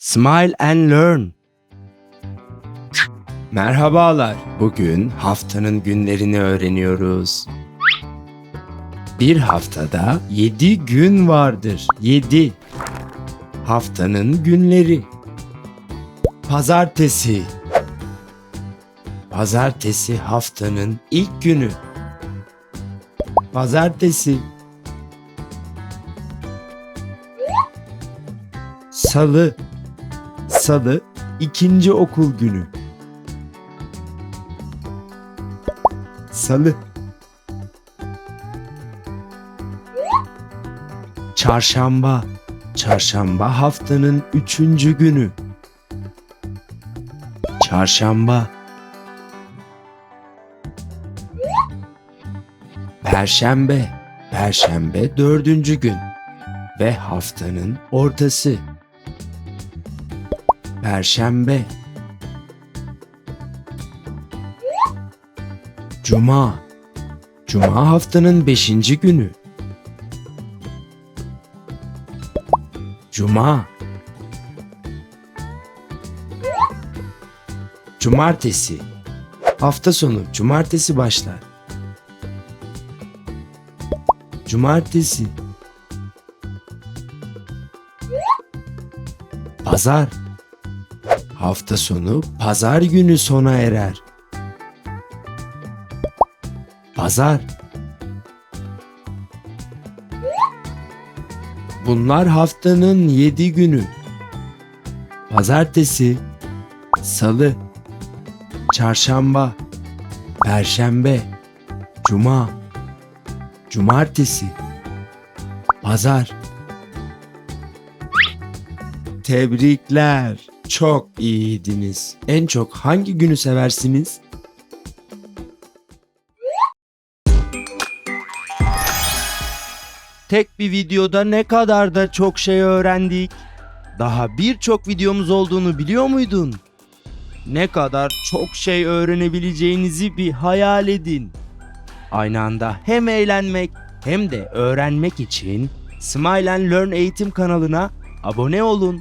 Smile and Learn. Merhabalar. Bugün haftanın günlerini öğreniyoruz. Bir haftada 7 gün vardır. 7. Haftanın günleri. Pazartesi. Pazartesi haftanın ilk günü. Pazartesi. Salı. Salı ikinci okul günü. Salı. Çarşamba. Çarşamba haftanın üçüncü günü. Çarşamba. Perşembe. Perşembe dördüncü gün. Ve haftanın ortası. Perşembe. Cuma. Cuma haftanın beşinci günü. Cuma. Cumartesi. Hafta sonu cumartesi başlar. Cumartesi. Pazar. Hafta sonu pazar günü sona erer. Pazar. Bunlar haftanın yedi günü. Pazartesi, salı, çarşamba, perşembe, cuma, cumartesi, pazar. Tebrikler. Çok iyiydiniz. En çok hangi günü seversiniz? Tek bir videoda ne kadar da çok şey öğrendik. Daha birçok videomuz olduğunu biliyor muydun? Ne kadar çok şey öğrenebileceğinizi bir hayal edin. Aynı anda hem eğlenmek hem de öğrenmek için Smile and Learn eğitim kanalına abone olun.